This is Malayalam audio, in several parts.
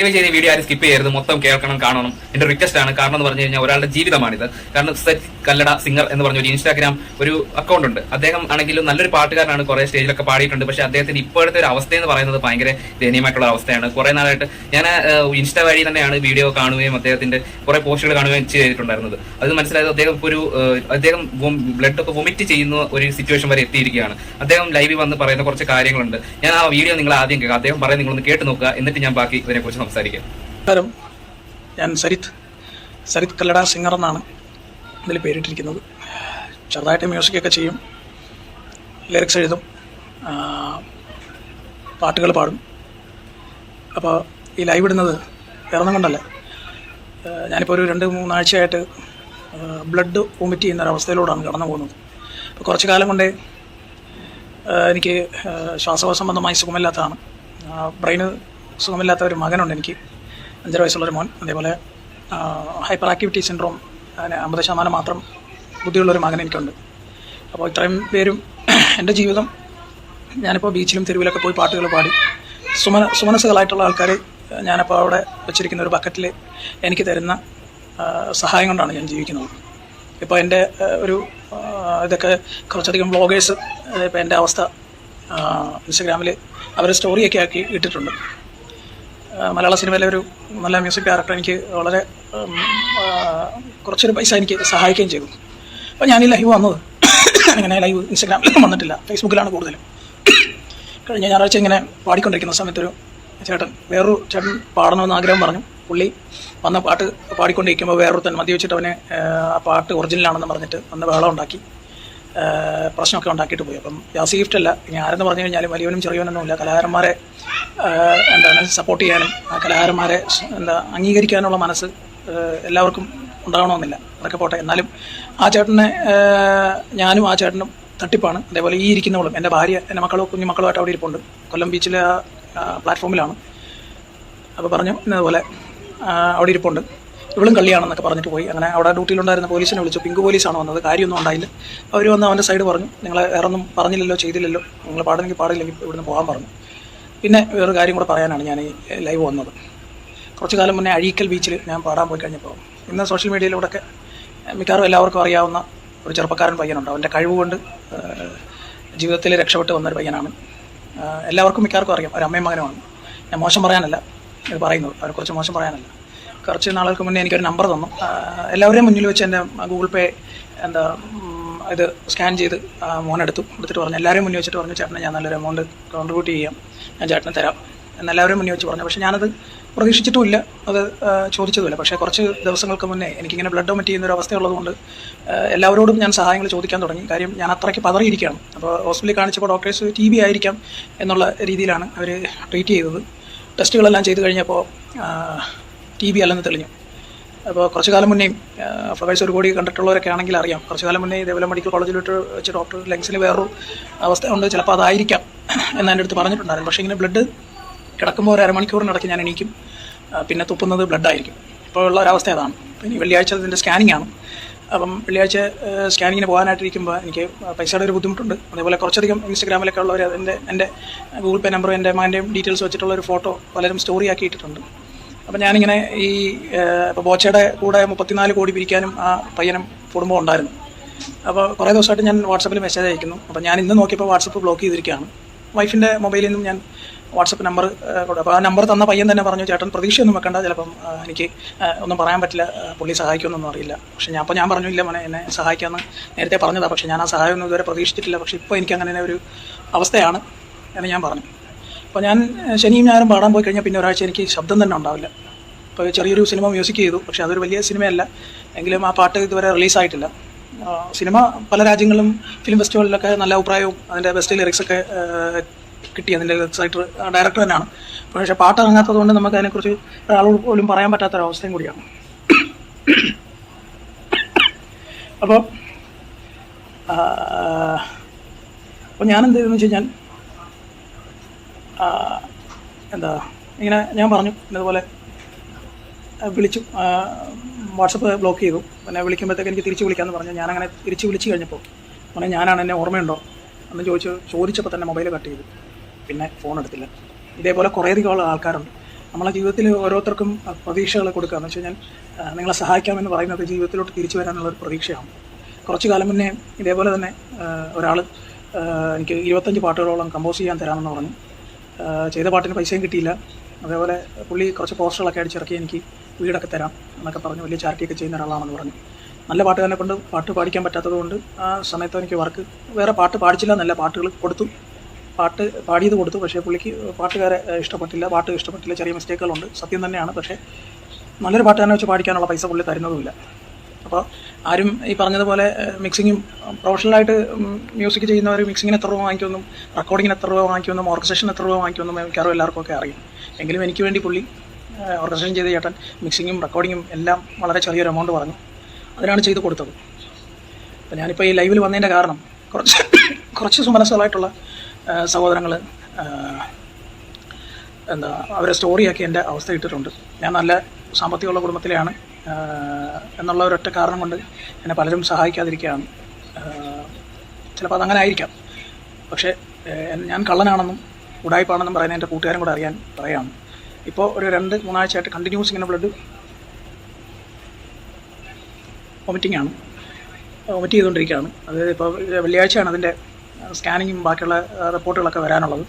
ദയവ് ചെയ്ത് വീഡിയോ ആരും സ്കിപ്പ് ചെയ്യരുത്. മൊത്തം കേൾക്കണം കാണണം. എന്റെ റിക്വസ്റ്റ് ആണ്. കാരണം എന്ന് പറഞ്ഞു കഴിഞ്ഞാൽ ഒരാളുടെ ജീവിതമാണിത്. കാരണം സെറ്റ് കല്ലട സിംഗർ എന്ന് പറഞ്ഞ ഒരു ഇൻസ്റ്റാഗ്രാം ഒരു അക്കൗണ്ട് ഉണ്ട്. അദ്ദേഹം ആണെങ്കിലും നല്ലൊരു പാട്ടുകാരനാണ്. കുറെ സ്റ്റേജിലൊക്കെ പാടിയിട്ടുണ്ട്. പക്ഷെ അദ്ദേഹത്തിന് ഇപ്പോഴത്തെ ഒരു അവസ്ഥ എന്ന് പറയുന്നത് ഭയങ്കര ദയനീയമായിട്ടുള്ള അവസ്ഥയാണ്. കുറെ നാളായിട്ട് ഞാൻ ഇൻസ്റ്റ വഴി തന്നെയാണ് വീഡിയോ കാണുകയും അദ്ദേഹത്തിന്റെ കുറെ പോസ്റ്റുകൾ കാണുകയും ചെയ്തിട്ടുണ്ടായിരുന്നത്. അത് മനസ്സിലായത് അദ്ദേഹം ഒരു അദ്ദേഹം ബ്ലഡ് ഒക്കെ വൊമിറ്റ് ചെയ്യുന്ന ഒരു സിറ്റുവേഷൻ വരെ എത്തിയിരിക്കുകയാണ്. അദ്ദേഹം ലൈവിൽ വന്ന് പറയുന്ന കുറച്ച് കാര്യങ്ങളുണ്ട്. ഞാൻ ആ വീഡിയോ നിങ്ങൾ ആദ്യം കേൾക്കാം. അദ്ദേഹം പറയുന്നത് നിങ്ങളൊന്ന് കേട്ട് നോക്കുക. എന്നിട്ട് ഞാൻ ബാക്കി ഇതിനെക്കുറിച്ച് സംസാരിക്കാം. നമസ്കാരം. ഞാൻ സരിത്. സരിത് കല്ലട സിംഗർ എന്നാണ് ഇതിൽ പേരിട്ടിരിക്കുന്നത്. ചെറുതായിട്ട് മ്യൂസിക്കൊക്കെ ചെയ്യും. ലിറിക്സ് എഴുതും. പാട്ടുകൾ പാടും. അപ്പോൾ ഈ ലൈവ് ഇടുന്നത് വേറൊന്നും കൊണ്ടല്ല. ഞാനിപ്പോൾ ഒരു രണ്ട് മൂന്നാഴ്ചയായിട്ട് ബ്ലഡ് വൊമിറ്റ് ചെയ്യുന്ന ഒരവസ്ഥയിലൂടെയാണ് കടന്നു പോകുന്നത്. അപ്പോൾ കുറച്ച് കാലം കൊണ്ടേ എനിക്ക് ശ്വാസകോശ സംബന്ധമായി സുഖമില്ലാത്തതാണ്. ബ്രെയിന് സുഖമില്ലാത്ത ഒരു മകനുണ്ട് എനിക്ക്. അഞ്ചര വയസ്സുള്ളൊരു മോൻ. അതേപോലെ ഹൈപ്പർ ആക്ടിവിറ്റി സിൻഡ്രോം അതിന് അമ്പത് ശതമാനം മാത്രം ബുദ്ധിയുള്ളൊരു മകൻ എനിക്കുണ്ട്. അപ്പോൾ ഇത്രയും പേരും എന്റെ ജീവിതം ഞാനിപ്പോൾ ബീച്ചിലും തെരുവിലൊക്കെ പോയി പാട്ടുകൾ പാടി സുമന സുമനസുകളായിട്ടുള്ള ആൾക്കാർ ഞാനപ്പോൾ അവിടെ വെച്ചിരിക്കുന്ന ഒരു ബക്കറ്റിൽ എനിക്ക് തരുന്ന സഹായം കൊണ്ടാണ് ഞാൻ ജീവിക്കുന്നത്. ഇപ്പോൾ എന്റെ ഒരു ഇതൊക്കെ കുറച്ചധികം വ്ളോഗേഴ്സ് ഇപ്പോൾ എന്റെ അവസ്ഥ ഇൻസ്റ്റഗ്രാമിൽ അവർ സ്റ്റോറിയൊക്കെ ആക്കി ഇട്ടിട്ടുണ്ട്. മലയാള സിനിമയിലെ ഒരു നല്ല മ്യൂസിക് ഡയറക്ടർ എനിക്ക് വളരെ കുറച്ചൊരു പൈസ എനിക്ക് സഹായിക്കുകയും ചെയ്തു. അപ്പോൾ ഞാൻ ഈ ലൈവ് വന്നത്. അങ്ങനെ ലൈവ് ഇൻസ്റ്റാഗ്രാമിൽ വന്നിട്ടില്ല. ഫേസ്ബുക്കിലാണ് കൂടുതലും. കഴിഞ്ഞ ഞായറാഴ്ച ഇങ്ങനെ പാടിക്കൊണ്ടിരിക്കുന്ന സമയത്തൊരു ചേട്ടൻ വേറൊരു ചേട്ടൻ പാടണമെന്ന് ആഗ്രഹം പറഞ്ഞു. പുള്ളി വന്ന പാട്ട് പാടിക്കൊണ്ടിരിക്കുമ്പോൾ വേറൊരുത്തൻ വെച്ചിട്ട് അവനെ ആ, പാട്ട് ഒറിജിനലാണെന്ന് പറഞ്ഞിട്ട് വന്ന് വേളം ഉണ്ടാക്കി. പ്രശ്നമൊക്കെ ഉണ്ടാക്കിയിട്ട് പോയി. അപ്പം യാസീഫ്റ്റല്ല ഇനി ആരെന്ന് പറഞ്ഞു കഴിഞ്ഞാലും വലിയവനും ചെറിയവനൊന്നുമില്ല. കലാകാരന്മാരെ എന്താണ് സപ്പോർട്ട് ചെയ്യാനും ആ കലാകാരന്മാരെ എന്താ അംഗീകരിക്കാനുള്ള മനസ്സ് എല്ലാവർക്കും ഉണ്ടാകണമെന്നില്ല. അതൊക്കെ പോട്ടെ. എന്നാലും ആ ചേട്ടനെ ഞാനും ആ ചേട്ടനും തട്ടിപ്പാണ്. അതേപോലെ ഈ ഇരിക്കുന്നവളും എന്റെ ഭാര്യ എന്റെ മക്കളോ കുഞ്ഞു മക്കളുമായിട്ട് അവിടെ ഇരിപ്പുണ്ട്. കൊല്ലം ബീച്ചിലെ പ്ലാറ്റ്ഫോമിലാണ് അപ്പോൾ പറഞ്ഞു ഇന്നതുപോലെ അവിടെ ഇരിപ്പുണ്ട്. ഇവളും കള്ളിയാണെന്നൊക്കെ പറഞ്ഞിട്ട് പോയി. അങ്ങനെ അവിടെ ഡ്യൂട്ടിയിലുണ്ടായിരുന്ന പോലീസിനെ വിളിച്ചു. പിങ്ക് പോലീസാണ് വന്നത്? കാര്യമൊന്നും ഉണ്ടായില്ല. അവർ വന്ന് അവന്റെ സൈഡ് പറഞ്ഞു. നിങ്ങളെ വേറൊന്നും പറഞ്ഞില്ലല്ലോ ചെയ്തില്ലല്ലോ. നിങ്ങൾ പാടുന്നെങ്കിൽ പാടില്ലെങ്കിൽ ഇവിടുന്ന് പോകാൻ പറഞ്ഞു. പിന്നെ വേറൊരു കാര്യം കൂടെ പറയാനാണ് ഞാൻ ഈ ലൈവ് വന്നത്. കുറച്ച് കാലം മുന്നേ അഴീക്കൽ ബീച്ചിൽ ഞാൻ പാടാൻ പോയി കഴിഞ്ഞപ്പോൾ ഇന്ന് സോഷ്യൽ മീഡിയയിലൂടെയൊക്കെ മിക്കവാറും എല്ലാവർക്കും അറിയാവുന്ന ഒരു ചെറുപ്പക്കാരൻ പയ്യനുണ്ട്. അവന്റെ കഴിവുകൊണ്ട് ജീവിതത്തിൽ രക്ഷപ്പെട്ട് വന്നൊരു പയ്യനാണ്. എല്ലാവർക്കും മിക്കവാർക്കും അറിയാം. ഒരു അമ്മയും മകനുമാണ്. ഞാൻ മോശം പറയാനല്ല. ഇത് പറയുന്നത്. കുറച്ച് മോശം പറയാനല്ല. കുറച്ച് നാളുകൾക്ക് മുന്നേ എനിക്കൊരു നമ്പർ തന്നു. എല്ലാവരെയും മുന്നിൽ വെച്ച് എന്റെ ഗൂഗിൾ പേ എന്താ ഇത് സ്കാൻ ചെയ്ത് മോനെടുത്തു. എടുത്തിട്ട് പറഞ്ഞു എല്ലാവരും മുന്നേ വെച്ചിട്ട് പറഞ്ഞു ചേട്ടനെ ഞാൻ നല്ലൊരു എമൗണ്ട് കോൺട്രിബ്യൂട്ട് ചെയ്യാം. ഞാൻ ചേട്ടനെ തരാം. എന്നെല്ലാവരും മുന്നേ വെച്ച് പറഞ്ഞു. പക്ഷേ ഞാനത് പ്രതീക്ഷിച്ചിട്ടുമില്ല. അത് ചോദിച്ചതുമില്ല. പക്ഷേ കുറച്ച് ദിവസങ്ങൾക്ക് മുന്നേ എനിക്കിങ്ങനെ ബ്ലഡ് വൊമിറ്റ് ചെയ്യുന്ന ഒരു അവസ്ഥയുള്ളതുകൊണ്ട് എല്ലാവരോടും ഞാൻ സഹായങ്ങൾ ചോദിക്കാൻ തുടങ്ങി. കാര്യം ഞാൻ അത്രയ്ക്ക് പതറിയിരിക്കുകയാണ്. അപ്പോൾ ഹോസ്പിറ്റലിൽ കാണിച്ചപ്പോൾ ഡോക്ടേഴ്സ് ടി ബി ആയിരിക്കാം എന്നുള്ള രീതിയിലാണ് അവർ ട്രീറ്റ് ചെയ്തത്. ടെസ്റ്റുകളെല്ലാം ചെയ്ത് കഴിഞ്ഞപ്പോൾ ടി ബി അല്ലെന്ന് തെളിഞ്ഞു. അപ്പോൾ കുറച്ച് കാലം മുന്നേ ഫ്ലവേഴ്സ് ഒരു കോടി കണ്ടിട്ടുള്ളവരൊക്കെ ആണെങ്കിൽ അറിയാം. കുറച്ച് കാലം മുന്നേ ഇതേപോലെ മെഡിക്കൽ കോളേജിലോട്ട് വെച്ച് ഡോക്ടർ ലങ്സിന് വേറൊരു അവസ്ഥ ഉണ്ട് ചിലപ്പോൾ അതായിരിക്കാം എന്ന് എന്റെ അടുത്ത് പറഞ്ഞിട്ടുണ്ടായിരുന്നു. പക്ഷേ ഇങ്ങനെ ബ്ലഡ് കിടക്കുമ്പോൾ ഒരു അരമണിക്കൂറിനിടയ്ക്ക് ഞാൻ എണീക്കും. പിന്നെ തുപ്പുന്നത് ബ്ലഡ് ആയിരിക്കും ഇപ്പോൾ ഉള്ള ഒരവസ്ഥ അതാണ്. ഇനി വെള്ളിയാഴ്ച അതിന്റെ സ്കാനിങ് ആണ്. അപ്പം വെള്ളിയാഴ്ച സ്കാനിങ്ങിന് പോകാനായിട്ടിരിക്കുമ്പോൾ എനിക്ക് പൈസയുടെ ഒരു ബുദ്ധിമുട്ടുണ്ട്. അതേപോലെ കുറച്ചധികം ഇൻസ്റ്റഗ്രാമിലൊക്കെ ഉള്ളവർ അതിന്റെ എന്റെ ഗൂഗിൾ പേ നമ്പറും എന്റെ മകന്റെയും ഡീറ്റെയിൽസ് വെച്ചിട്ടുള്ള ഒരു ഫോട്ടോ പലരും സ്റ്റോറി ആക്കി ഇട്ടിട്ടുണ്ട് അപ്പം ഞാനിങ്ങനെ ഈ ഇപ്പോൾ ബോച്ചയുടെ കൂടെ മുപ്പത്തിനാല് കോടി പിരിക്കാനും ആ പയ്യനും കുടുംബം ഉണ്ടായിരുന്നു. അപ്പോൾ കുറേ ദിവസമായിട്ട് ഞാൻ വാട്സപ്പിൽ മെസ്സേജ് അയക്കുന്നു. അപ്പോൾ ഞാൻ ഇന്ന് നോക്കിയപ്പോൾ വാട്സപ്പ് ബ്ലോക്ക് ചെയ്തിരിക്കുകയാണ്. വൈഫിന്റെ മൊബൈലിൽ നിന്നും ഞാൻ വാട്സപ്പ് നമ്പർ അപ്പോൾ ആ നമ്പർ തന്ന പയ്യൻ തന്നെ പറഞ്ഞു ചേട്ടൻ പ്രതീക്ഷയൊന്നും വെക്കണ്ട. ചിലപ്പം എനിക്ക് ഒന്നും പറയാൻ പറ്റില്ല. പുള്ളി സഹായിക്കുമെന്നൊന്നും അറിയില്ല. പക്ഷേ ഞാൻ അപ്പോൾ ഞാൻ പറഞ്ഞു ഇല്ല മോനെ എന്നെ സഹായിക്കാമെന്ന് നേരത്തെ പറഞ്ഞതാണ് പക്ഷേ ഞാൻ ആ സഹായമൊന്നും ഇതുവരെ പ്രതീക്ഷിച്ചിട്ടില്ല. പക്ഷേ ഇപ്പോൾ എനിക്ക് അങ്ങനെ ഒരു അവസ്ഥയാണ് എന്ന് ഞാൻ പറഞ്ഞു. അപ്പോൾ ഞാൻ ശനിയും ഞാനും പാടാൻ പോയി കഴിഞ്ഞാൽ പിന്നെ ഒരാഴ്ച എനിക്ക് ശബ്ദം തന്നെ ഉണ്ടാവില്ല. ഇപ്പോൾ ചെറിയൊരു സിനിമ മ്യൂസിക് ചെയ്തു പക്ഷേ അതൊരു വലിയ സിനിമയല്ല. എങ്കിലും ആ പാട്ട് ഇതുവരെ റിലീസായിട്ടില്ല. സിനിമ പല രാജ്യങ്ങളിലും ഫിലിം ഫെസ്റ്റിവലിലൊക്കെ നല്ല അഭിപ്രായവും അതിന്റെ ബെസ്റ്റ് ലിറിക്സ് ഒക്കെ കിട്ടി. അതിന്റെ വെബ്സൈറ്റ് ഡയറക്ടർ തന്നെയാണ്. പക്ഷേ പാട്ട് ഇറങ്ങാത്തത് കൊണ്ട് നമുക്ക് അതിനെക്കുറിച്ച് ഒരാളോട് പോലും പറയാൻ പറ്റാത്തൊരവസ്ഥയും കൂടിയാണ്. അപ്പോൾ അപ്പോൾ ഞാനെന്ത് ചെയ്തെന്ന് വെച്ച് കഴിഞ്ഞാൽ എന്താ ഇങ്ങനെ ഞാൻ പറഞ്ഞു ഇന്നതുപോലെ വിളിച്ചു വാട്സപ്പ് ബ്ലോക്ക് ചെയ്തു. പിന്നെ വിളിക്കുമ്പോഴത്തേക്ക് എനിക്ക് തിരിച്ച് വിളിക്കാമെന്ന് പറഞ്ഞു. ഞാനങ്ങനെ തിരിച്ച് വിളിച്ച് കഴിഞ്ഞപ്പോൾ പറഞ്ഞാൽ ഞാനാണ് എന്നെ ഓർമ്മയുണ്ടോ എന്ന് ചോദിച്ച് ചോദിച്ചപ്പോൾ തന്നെ മൊബൈൽ കട്ട് ചെയ്തു. പിന്നെ ഫോൺ എടുത്തില്ല. ഇതേപോലെ കുറേയധികം ആൾക്കാരുണ്ട്. നമ്മളെ ജീവിതത്തിൽ ഓരോരുത്തർക്കും പ്രതീക്ഷകൾ കൊടുക്കുക എന്ന് വെച്ച് കഴിഞ്ഞാൽ നിങ്ങളെ സഹായിക്കാമെന്ന് പറയുന്നത് ജീവിതത്തിലോട്ട് തിരിച്ചു വരാനുള്ള ഒരു പ്രതീക്ഷയാണ്. കുറച്ച് കാലം മുന്നേ ഇതേപോലെ തന്നെ ഒരാൾ എനിക്ക് ഇരുപത്തഞ്ച് പാട്ടുകളോളം കമ്പോസ് ചെയ്യാൻ തരാമെന്ന് പറഞ്ഞു. ചെയ്ത പാട്ടിന് പൈസയും കിട്ടിയില്ല. അതേപോലെ പുള്ളി കുറച്ച് പോസ്റ്ററുകളൊക്കെ അടിച്ചിറക്കി എനിക്ക് വീടൊക്കെ തരാം എന്നൊക്കെ പറഞ്ഞ്. വലിയ ചാരിറ്റിയൊക്കെ ചെയ്യുന്ന ഒരാളാണെന്ന് പറഞ്ഞു. നല്ല പാട്ടുകാരനെ കൊണ്ട് പാട്ട് പാടിക്കാൻ പറ്റാത്തത് കൊണ്ട് ആ സമയത്ത് എനിക്ക് വർക്ക് വേറെ പാട്ട് പാടിച്ചില്ല നല്ല പാട്ടുകൾ കൊടുത്തു. പാട്ട് പാടിയത് കൊടുത്തു. പക്ഷേ പുള്ളിക്ക് പാട്ടുകാരെ ഇഷ്ടപ്പെട്ടില്ല പാട്ട് ഇഷ്ടപ്പെട്ടില്ല. ചെറിയ മിസ്റ്റേക്കുകളുണ്ട് സത്യം തന്നെയാണ്. പക്ഷേ നല്ലൊരു പാട്ടുകാരനെ വെച്ച് പാടിക്കാനുള്ള പൈസ പുള്ളി തരുന്നതുമില്ല. അപ്പോൾ ആരും ഈ പറഞ്ഞതുപോലെ മിക്സിങ്ങും പ്രൊഫഷണലായിട്ട് മ്യൂസിക് ചെയ്യുന്നവർ മിക്സിങ്ങിന് എത്ര രൂപ വാങ്ങിക്കുമെന്നും റെക്കോർഡിങ്ങിന് എത്ര രൂപ വാങ്ങിക്കുമെന്നും ഓർക്കസ്ട്രേഷൻ എത്ര രൂപ വാങ്ങിക്കുമെന്നും മിക്കവാറും എല്ലാവർക്കും ഒക്കെ അറിയാം. എങ്കിലും എനിക്ക് വേണ്ടി പുള്ളി ഓർക്കസ്ട്രേഷൻ ചെയ്ത ചേട്ടൻ മിക്സിങ്ങും റെക്കോർഡിങ്ങും എല്ലാം വളരെ ചെറിയൊരു എമൗണ്ട് പറഞ്ഞു. അതിനാണ് ചെയ്ത് കൊടുത്തത്. അപ്പോൾ ഞാനിപ്പോൾ ഈ ലൈവിൽ വന്നതിന്റെ കാരണം കുറച്ച് കുറച്ച് സുമനസ്സുകളായിട്ടുള്ള സഹോദരങ്ങൾ എന്താ അവരെ സ്റ്റോറിയാക്കി എന്റെ അവസ്ഥ ഇട്ടിട്ടുണ്ട്. ഞാൻ നല്ല സാമ്പത്തികമുള്ള കുടുംബത്തിലെയാണ്. എന്നുള്ള ഒരൊറ്റ കാരണം കൊണ്ട് എന്നെ പലരും സഹായിക്കാതിരിക്കുകയാണ്. ചിലപ്പോൾ അതങ്ങനെ ആയിരിക്കാം. പക്ഷേ ഞാൻ കള്ളനാണെന്നും ഉടായ്പാണെന്നും പറയുന്ന എന്റെ കൂട്ടുകാരും കൂടെ അറിയാൻ പറയാണ്. ഇപ്പോൾ ഒരു രണ്ട് മൂന്നാഴ്ചയായിട്ട് കണ്ടിന്യൂസ് ഇങ്ങനെ ബ്ലഡ് വൊമിറ്റിംഗ് ആണ്. വൊമിറ്റ് ചെയ്തുകൊണ്ടിരിക്കുകയാണ്. അത് ഇപ്പോൾ വെള്ളിയാഴ്ചയാണ് അതിന്റെ സ്കാനിങ്ങും ബാക്കിയുള്ള റിപ്പോർട്ടുകളൊക്കെ വരാനുള്ളത്.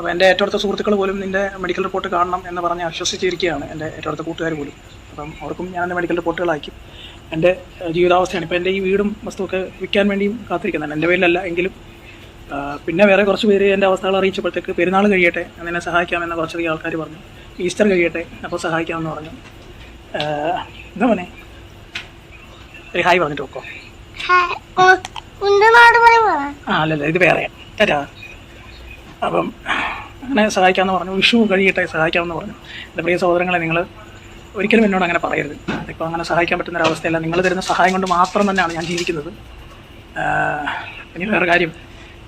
അപ്പോൾ എന്റെ ഏറ്റവും അടുത്ത സുഹൃത്തുക്കൾ പോലും നിന്റെ മെഡിക്കൽ റിപ്പോർട്ട് കാണണം എന്ന് പറഞ്ഞ് ആശ്വസിച്ചിരിക്കുകയാണ് എന്റെ ഏറ്റവും അടുത്ത കൂട്ടുകാർ പോലും. അപ്പം അവർക്കും ഞാൻ എന്റെ മെഡിക്കൽ റിപ്പോർട്ടുകൾ അയക്കും എന്റെ ജീവിതാവസ്ഥയാണ്. ഇപ്പോൾ എന്റെ ഈ വീടും വസ്തുവൊക്കെ വിൽക്കാൻ വേണ്ടിയും കാത്തിരിക്കുന്നതാണ്. എന്റെ പേരിലല്ല എങ്കിലും പിന്നെ വേറെ കുറച്ച് പേര് എന്റെ അവസ്ഥകൾ അറിയിച്ചപ്പോഴത്തേക്ക് പെരുന്നാൾ കഴിയട്ടെ എന്നെ സഹായിക്കാമെന്ന് കുറച്ചധികം ആൾക്കാർ പറഞ്ഞു. ഈസ്റ്റർ കഴിയട്ടെ അപ്പോൾ സഹായിക്കാമെന്ന് പറഞ്ഞു. എന്താ മോനെ? ഒരു ഹായ് പറഞ്ഞിട്ട് വെക്കോ. ആ അല്ലല്ല ഇത് വേറെ തരാ അപ്പം അങ്ങനെ സഹായിക്കാമെന്ന് പറഞ്ഞു. വിഷു കഴിയട്ടെ സഹായിക്കാമെന്ന് പറഞ്ഞു. എന്റെ പ്രിയ സഹോദരങ്ങളെ നിങ്ങൾ ഒരിക്കലും എന്നോട് അങ്ങനെ പറയരുത്. ഇപ്പോൾ അങ്ങനെ സഹായിക്കാൻ പറ്റുന്ന ഒരവസ്ഥയല്ല. നിങ്ങൾ തരുന്ന സഹായം കൊണ്ട് മാത്രം തന്നെയാണ് ഞാൻ ജീവിക്കുന്നത്. ഇനി വേറെ കാര്യം.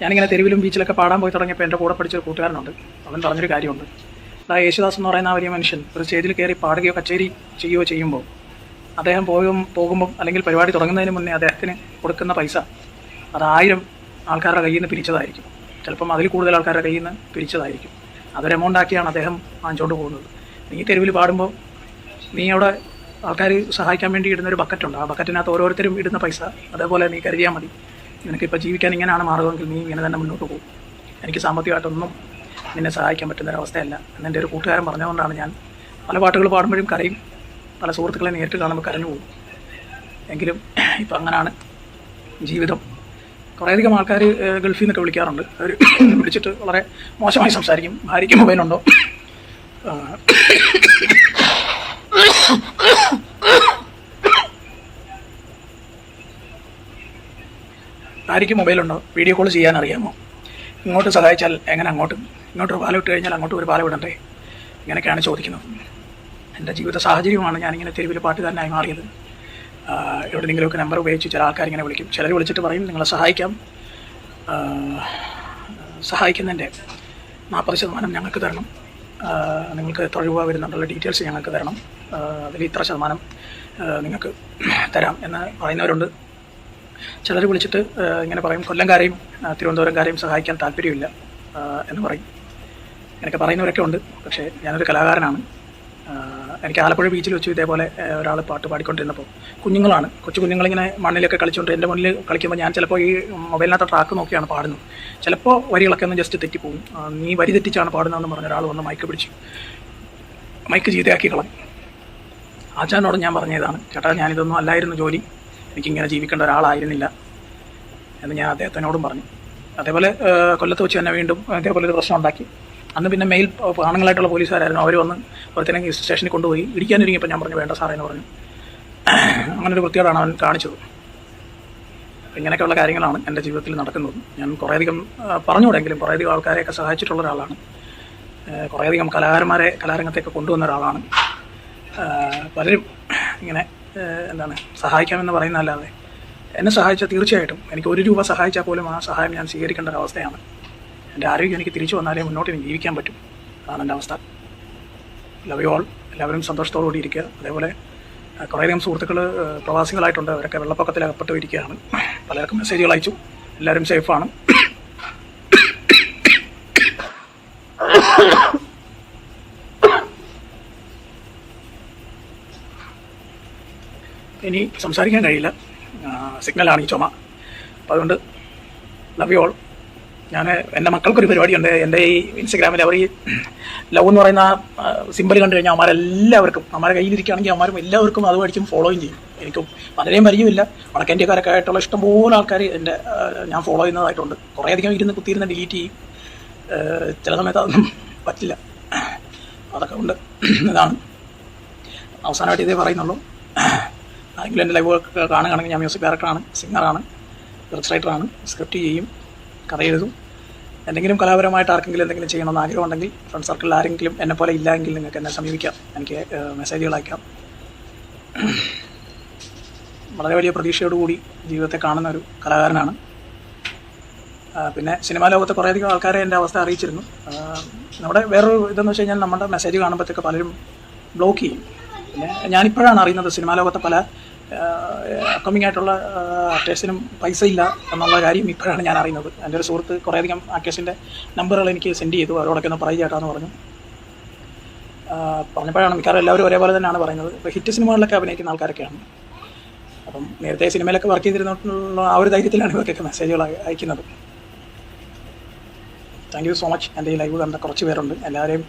ഞാനിങ്ങനെ തെരുവിലും ബീച്ചിലൊക്കെ പാടാൻ പോയി തുടങ്ങിയപ്പോൾ എന്റെ കൂടെ പഠിച്ചൊരു കൂട്ടുകാരനുണ്ട്. അവൻ പറഞ്ഞൊരു കാര്യമുണ്ട്. ആ യേശുദാസ് എന്ന് പറയുന്ന ആ വലിയ മനുഷ്യൻ ഒരു സ്റ്റേജിൽ കയറി പാടുകയോ കച്ചേരി ചെയ്യുകയോ ചെയ്യുമ്പോൾ അദ്ദേഹം പോകും പോകുമ്പോൾ അല്ലെങ്കിൽ പരിപാടി തുടങ്ങുന്നതിന് മുന്നേ അദ്ദേഹത്തിന് കൊടുക്കുന്ന പൈസ അത് ആയിരം ആൾക്കാരുടെ കയ്യിൽ നിന്ന് പിരിച്ചതായിരിക്കും. ചിലപ്പം അതിൽ കൂടുതൽ ആൾക്കാരുടെ കയ്യിൽ നിന്ന് പിരിച്ചതായിരിക്കും. അതൊരു എമൗണ്ട് ആക്കിയാണ് അദ്ദേഹം വാങ്ങിച്ചുകൊണ്ട് പോകുന്നത്. നീ തെരുവിൽ പാടുമ്പോൾ നീ അവിടെ ആൾക്കാർ സഹായിക്കാൻ വേണ്ടി ഇടുന്ന ഒരു ബക്കറ്റുണ്ട് ആ ബക്കറ്റിനകത്ത് ഓരോരുത്തരും ഇടുന്ന പൈസ അതേപോലെ നീ കരുതിയാൽ മതി. നിനക്കിപ്പോൾ ജീവിക്കാൻ ഇങ്ങനെയാണ് മാർഗമെങ്കിൽ നീ ഇങ്ങനെ തന്നെ മുന്നോട്ട് പോകും. എനിക്ക് സാമ്പത്തികമായിട്ടൊന്നും നിന്നെ സഹായിക്കാൻ പറ്റുന്ന ഒരവസ്ഥയല്ല എന്ന് എന്റെ ഒരു കൂട്ടുകാരൻ പറഞ്ഞതുകൊണ്ടാണ് ഞാൻ പല പാട്ടുകൾ പാടുമ്പോഴും കരയും. പല സുഹൃത്തുക്കളെ നേരിട്ട് കാണുമ്പോൾ കരഞ്ഞു പോകും. എങ്കിലും ഇപ്പം അങ്ങനെയാണ് ജീവിതം. കുറേയധികം ആൾക്കാർ ഗൾഫിൽ നിന്നൊക്കെ വിളിക്കാറുണ്ട്. അവർ വിളിച്ചിട്ട് വളരെ മോശമായി സംസാരിക്കും. ഭാര്യയ്ക്ക് മൊബൈലുണ്ടോ ഭാര്യയ്ക്ക് മൊബൈലുണ്ടോ വീഡിയോ കോൾ ചെയ്യാൻ അറിയാമോ? ഇങ്ങോട്ട് സഹായിച്ചാൽ എങ്ങനെ അങ്ങോട്ട്? ഇങ്ങോട്ട് ഒരു പാലം ഇട്ട് കഴിഞ്ഞാൽ അങ്ങോട്ട് ഒരു പാലം ഇടണ്ടേ? ഇങ്ങനെയൊക്കെയാണ് ചോദിക്കുന്നത്. എന്റെ ജീവിത സാഹചര്യമാണ് ഞാനിങ്ങനെ തെരുവിൽ പാട്ടുകാരനായി മാറിയത്. എവിടെയെങ്കിലുമൊക്കെ നമ്പർ ഉപയോഗിച്ച് ചില ആൾക്കാർ ഇങ്ങനെ വിളിക്കും. ചിലർ വിളിച്ചിട്ട് പറയും നിങ്ങളെ സഹായിക്കാം. സഹായിക്കുന്നതിന്റെ നാൽപ്പത് ശതമാനം ഞങ്ങൾക്ക് തരണം. നിങ്ങൾക്ക് എത്ര രൂപ വരുന്നുണ്ടുള്ള ഡീറ്റെയിൽസ് ഞങ്ങൾക്ക് തരണം. അതിൽ ഇത്ര ശതമാനം നിങ്ങൾക്ക് തരാം എന്ന് പറയുന്നവരുണ്ട്. ചിലർ വിളിച്ചിട്ട് ഇങ്ങനെ പറയും കൊല്ലംകാരെയും തിരുവനന്തപുരംകാരെയും സഹായിക്കാൻ താല്പര്യമില്ല എന്ന് പറയും. ഇങ്ങനെയൊക്കെ പറയുന്നവരൊക്കെ ഉണ്ട് പക്ഷേ ഞാനൊരു കലാകാരനാണ്. എനിക്ക് ആലപ്പുഴ ബീച്ചിൽ വെച്ച് ഇതേപോലെ ഒരാൾ പാട്ട് പാടിക്കൊണ്ടിരുന്നപ്പോൾ കുഞ്ഞുങ്ങളാണ്. കൊച്ചു കുഞ്ഞുങ്ങളിങ്ങനെ മണ്ണിലൊക്കെ കളിച്ചുകൊണ്ട് എന്റെ മണ്ണിൽ കളിക്കുമ്പോൾ ഞാൻ ചിലപ്പോൾ ഈ മൊബൈലിനകത്ത് ട്രാക്ക് നോക്കിയാണ് പാടുന്നത്. ചിലപ്പോൾ വരികളൊക്കെ ഒന്ന് ജസ്റ്റ് തെറ്റിപ്പോവും ആ, നീ വരി തെറ്റിച്ചാണ് പാടുന്നതെന്ന് പറഞ്ഞ ഒരാൾ വന്ന് മൈക്ക് പിടിച്ചു മൈക്ക് ചീത്തയാക്കി കളഞ്ഞു. ആചാനോട് ഞാൻ പറഞ്ഞതാണ് ചേട്ടാ ഞാനിതൊന്നും അല്ലായിരുന്നു ജോലി. എനിക്കിങ്ങനെ ജീവിക്കേണ്ട ഒരാളായിരുന്നില്ല. എന്ന് ഞാൻ അദ്ദേഹത്തിനോടും പറഞ്ഞു. അതേപോലെ കൊല്ലത്ത് വെച്ച് തന്നെ വീണ്ടും അതേപോലെ ഒരു പ്രശ്നം ഉണ്ടാക്കി. അന്ന് പിന്നെ മെയിൽ ആണുങ്ങളായിട്ടുള്ള പോലീസുകാരായിരുന്നു. അവർ വന്ന് ഒരുത്തനെ സ്റ്റേഷനിൽ കൊണ്ടുപോയി. ഇടിക്കാനൊരുങ്ങിയപ്പോൾ ഞാൻ പറഞ്ഞു വേണ്ട സാറേ എന്ന് പറഞ്ഞു. അങ്ങനെ ഒരു വൃത്തിയോടാണ് അവൻ കാണിച്ചത്. ഇങ്ങനെയൊക്കെയുള്ള കാര്യങ്ങളാണ് എന്റെ ജീവിതത്തിൽ നടക്കുന്നത്. ഞാൻ കുറേയധികം പറഞ്ഞുകൂടെങ്കിലും കുറേയധികം ആൾക്കാരെയൊക്കെ സഹായിച്ചിട്ടുള്ള ഒരാളാണ്. കുറേയധികം കലാകാരന്മാരെ കലാരംഗത്തേക്ക് കൊണ്ടുവന്ന ഒരാളാണ്. പലരും ഇങ്ങനെ എന്താണ് സഹായിക്കാമെന്ന് പറയുന്നതല്ലാതെ എന്നെ സഹായിച്ചാൽ തീർച്ചയായിട്ടും എനിക്ക് ഒരു രൂപ സഹായിച്ചാൽ പോലും ആ സഹായം ഞാൻ സ്വീകരിക്കേണ്ട ഒരു അവസ്ഥയാണ് എന്റെ ആരോഗ്യം എനിക്ക് തിരിച്ചു വന്നാലേ മുന്നോട്ട് ജീവിക്കാൻ പറ്റും. അതാണ് എന്റെ അവസ്ഥ. ലവ് യു ഓൾ എല്ലാവരും സന്തോഷത്തോടുകൂടി ഇരിക്കുക. അതേപോലെ കുറേയധികം സുഹൃത്തുക്കൾ പ്രവാസികളായിട്ടുണ്ട്. അവരൊക്കെ വെള്ളപ്പൊക്കത്തിൽ അകപ്പെട്ടു ഇരിക്കുകയാണ്. പലർക്കും മെസ്സേജുകൾ അയച്ചു. എല്ലാവരും സേഫാണ് ഇനി സംസാരിക്കാൻ കഴിയില്ല. സിഗ്നലാണ് ഈ ചുമ. അപ്പം അതുകൊണ്ട് ലവ് യു ഓൾ ഞാൻ എന്റെ മക്കൾക്കൊരു പരിപാടിയുണ്ട്. എന്റെ ഈ ഇൻസ്റ്റഗ്രാമിൽ അവർ ഈ ലവ് എന്ന് പറയുന്ന സിമ്പിൾ കണ്ടു കഴിഞ്ഞാൽ അമ്മാരെല്ലാവർക്കും അമ്മമാരെ കയ്യിലിരിക്കുകയാണെങ്കിൽ അമ്മമാരും എല്ലാവർക്കും അത് പഠിച്ചും ഫോളോയും ചെയ്യും. എനിക്കും പലരെയും പരിചയമില്ല. വടക്കേന്ത്യക്കാരൊക്കെ ആയിട്ടുള്ള ഇഷ്ടംപോലെ ആൾക്കാർ എന്റെ ഞാൻ ഫോളോ ചെയ്യുന്നതായിട്ടുണ്ട്. കുറേയധികം ഇരുന്ന് കുത്തിയിരുന്ന് ഡിലീറ്റ് ചെയ്യും. ചില സമയത്ത് അതൊന്നും പറ്റില്ല. അതൊക്കെ ഉണ്ട്. ഇതാണ് അവസാനമായിട്ട് ഇതേ പറയുന്നുള്ളൂ. ആരെങ്കിലും എന്റെ ലൈവ് വർക്ക് കാണുകയാണെങ്കിൽ ഞാൻ മ്യൂസിക് ഡയറക്ടറാണ് സിംഗറാണ് ലിറിക്സ് റൈറ്ററാണ് സ്ക്രിപ്റ്റ് ചെയ്യും കഥ എഴുതും. എന്തെങ്കിലും കലാപരമായിട്ട് ആർക്കെങ്കിലും എന്തെങ്കിലും ചെയ്യണമെന്ന് ആഗ്രഹമുണ്ടെങ്കിൽ ഫ്രണ്ട് സർക്കിളിൽ ആരെങ്കിലും എന്നെ പോലെ ഇല്ലെങ്കിൽ നിങ്ങൾക്ക് എന്നെ സമീപിക്കാം. എനിക്ക് മെസ്സേജുകൾ അയക്കാം. വളരെ വലിയ പ്രതീക്ഷയോടുകൂടി ജീവിതത്തെ കാണുന്ന ഒരു കലാകാരനാണ് പിന്നെ സിനിമാ ലോകത്തെ കുറേയധികം ആൾക്കാരെ എന്റെ അവസ്ഥ അറിയിച്ചിരുന്നു. നമ്മുടെ വേറൊരു ഇതെന്ന് വെച്ച് കഴിഞ്ഞാൽ നമ്മുടെ മെസ്സേജ് കാണുമ്പോഴത്തേക്ക് പലരും ബ്ലോക്ക് ചെയ്യും. പിന്നെ ഞാനിപ്പോഴാണ് അറിയുന്നത് സിനിമാ ലോകത്തെ പല അപ്കമിങ് ആയിട്ടുള്ള ആക്ടേഴ്സിനും പൈസ ഇല്ല എന്നുള്ള കാര്യം ഇപ്പോഴാണ് ഞാൻ അറിയുന്നത്. എന്റെ ഒരു സുഹൃത്ത് കുറേയധികം ആക്ടേഴ്സിന്റെ നമ്പറുകൾ എനിക്ക് സെൻഡ് ചെയ്തു. അവരോടൊക്കെ ഒന്ന് പറയുക ചേട്ടാന്ന് പറഞ്ഞു. പറഞ്ഞപ്പോഴാണ് മിക്കവാറും എല്ലാവരും ഒരേപോലെ തന്നെയാണ് പറയുന്നത്. ഇപ്പോൾ ഹിറ്റ് സിനിമകളിലൊക്കെ അഭിനയിക്കുന്ന ആൾക്കാരൊക്കെയാണ്. അപ്പം നേരത്തെ സിനിമയിലൊക്കെ വർക്ക് ചെയ്തിരുന്നിട്ടുള്ള ആ ഒരു ധൈര്യത്തിലാണ് ഇവർക്കൊക്കെ മെസ്സേജുകൾ അയ- അയക്കുന്നത്. താങ്ക് യു സോ മച്ച് എന്റെ ഈ ലൈവ് കണ്ട കുറച്ച് പേരുണ്ട്. എല്ലാവരെയും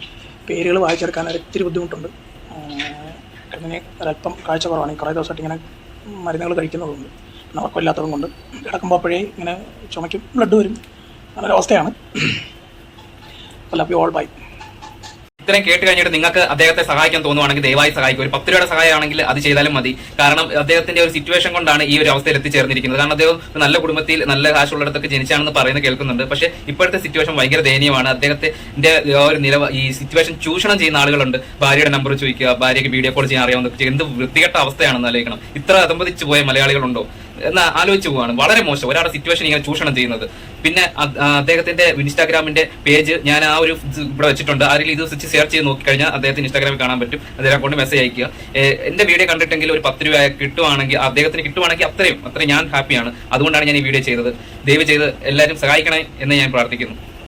പേരുകൾ വായിച്ചെടുക്കാൻ ഒരു ഇത്തിരി ബുദ്ധിമുട്ടുണ്ട് കണ്ണിന് ഒരല്പം കാഴ്ച കുറവാണ്. ഈ കുറേ ദിവസമായിട്ട് ഇങ്ങനെ മരുന്നുകൾ കഴിക്കുന്നതുകൊണ്ട് ഉറക്കമില്ലാത്തതും കൊണ്ട് കിടക്കുമ്പോൾ അപ്പോഴേ ഇങ്ങനെ ചുമയ്ക്കും ബ്ലഡ് വരും. അങ്ങനെ അവസ്ഥയാണ്. ലവ് യു ഓൾ ബൈ ഇത്രയും കേട്ട് കഴിഞ്ഞിട്ട് നിങ്ങൾക്ക് അദ്ദേഹത്തെ സഹായിക്കാൻ തോന്നുവാണെങ്കിൽ ദയവായി സഹായിക്കും ഒരു പത്ത് രൂപയുടെ സഹായമാണെങ്കിൽ അത് ചെയ്താലും മതി. കാരണം അദ്ദേഹത്തിന്റെ ഒരു സിറ്റുവേഷൻ കൊണ്ടാണ് ഈ ഒരു അവസ്ഥയിൽ എത്തിച്ചേർന്നിരിക്കുന്നത്. കാരണം അദ്ദേഹം നല്ല കുടുംബത്തിൽ നല്ല കാശുള്ളിടത്തൊക്കെ ജനിച്ചാണെന്ന് പറയുന്നത് കേൾക്കുന്നുണ്ട്. പക്ഷേ ഇപ്പോഴത്തെ സിറ്റുവേഷൻ ഭയങ്കര ദയനീയമാണ്. അദ്ദേഹത്തിന്റെ ഒരു നില ഈ സിറ്റുവേഷൻ ചൂഷണം ചെയ്യുന്ന ആളുകളുണ്ട്. ഭാര്യയുടെ നമ്പർ ചോദിക്കുക ഭാര്യയ്ക്ക് വീഡിയോ കോൾ ചെയ്യാൻ അറിയാവുന്ന എന്ത് വൃത്തികെട്ട അവസ്ഥയാണെന്ന് ആലോചിക്കണം. ഇത്ര അതമ്പതിച്ചു പോയ മലയാളികളുണ്ടോ? എന്ന് ആലോചിച്ചു പോവാണ്. വളരെ മോശം. ഒരാളുടെ സിറ്റുവേഷൻ ഇങ്ങനെ ചൂഷണം ചെയ്യുന്നത്. പിന്നെ അദ്ദേഹത്തിന്റെ ഇൻസ്റ്റാഗ്രാമിന്റെ പേജ് ഞാൻ ആ ഒരു ഇവിടെ വെച്ചിട്ടുണ്ട്. ആരെങ്കിലും ഇത് വെച്ച് ഷെയർ ചെയ്ത് നോക്കിക്കഴിഞ്ഞാൽ അദ്ദേഹത്തിന് ഇൻസ്റ്റാഗ്രാമിൽ കാണാൻ പറ്റും. അദ്ദേഹം കൊണ്ട് മെസ്സേജ് അയക്കുക എന്റെ വീഡിയോ കണ്ടിട്ടെങ്കിൽ ഒരു പത്ത് രൂപ കിട്ടുവാണെങ്കിൽ അദ്ദേഹത്തിന് കിട്ടുവാണെങ്കിൽ അത്രയും അത്രയും ഞാൻ ഹാപ്പിയാണ് അതുകൊണ്ടാണ് ഞാൻ ഈ വീഡിയോ ചെയ്തത്. ദയവ് ചെയ്ത് എല്ലാവരും സഹായിക്കണേ എന്ന് ഞാൻ പ്രാർത്ഥിക്കുന്നു.